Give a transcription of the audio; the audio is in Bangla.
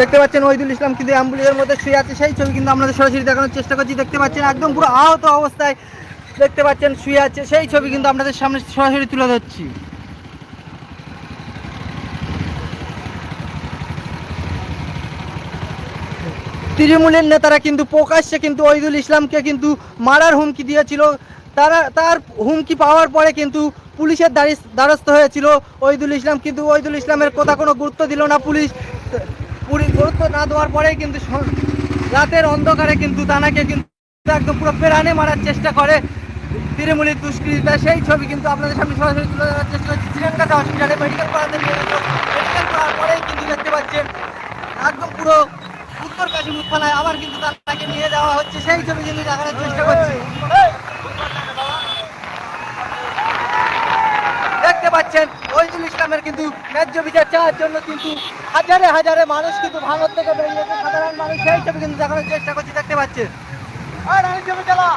দেখতে পাচ্ছেন ওইদুল ইসলাম কিন্তু অ্যাম্বুলেন্সের মধ্যে শুয়ে আছে, সেই ছবি কিন্তু আপনাদের সরাসরি দেখানোর চেষ্টা করছি। দেখতে পাচ্ছেন একদম পুরো আহত অবস্থায় দেখতে পাচ্ছেন, শুয়ে আছে। সেই ছবি কিন্তু আপনাদের সামনে সরাসরি তুলে ধরছি। তৃণমূলের নেতারা কিন্তু প্রকাশ্যে কিন্তু ওইদুল ইসলামকে কিন্তু মারার হুমকি দিয়েছিল। তারা, তার হুমকি পাওয়ার পরে কিন্তু পুলিশের দ্বারিস- দ্বারস্থ হয়েছিল ওইদুল ইসলাম। কিন্তু ওইদুল ইসলামের কথা কোনো গুরুত্ব দিল না পুলিশ। পুরি- গুরুত্ব না দেওয়ার পরেই কিন্তু রাতের অন্ধকারে কিন্তু তানাকে কিন্তু একদম পুরো প্রাণে মারার চেষ্টা করে তৃণমূলের দুষ্কৃতিতা সেই ছবি কিন্তু আপনাদের সামনে সরাসরি তুলে ধরার চেষ্টা করছি। শ্রীলঙ্কাতে হসপিটালে মেডিকেল করাতে মেডিকেল করার পরেই কিন্তু দেখতে পাচ্ছেন, একদম পুরো উত্তর কাশীপুর থানায় আবার কিন্তু তাকে নিয়ে যাওয়া হচ্ছে। সেই ছবি কিন্তু দেখানোর চেষ্টা করছি। দেখতে পাচ্ছেন ওইদুল ইসলামের কিন্তু ন্যায্য বিচার চাওয়ার জন্য কিন্তু হাজারে হাজারে মানুষ কিন্তু ভারত থেকে বেরিয়েছে সাধারণ মানুষ সেই ছবি কিন্তু দেখানোর চেষ্টা করছে, দেখতে পাচ্ছে আর আমি ছবি চালা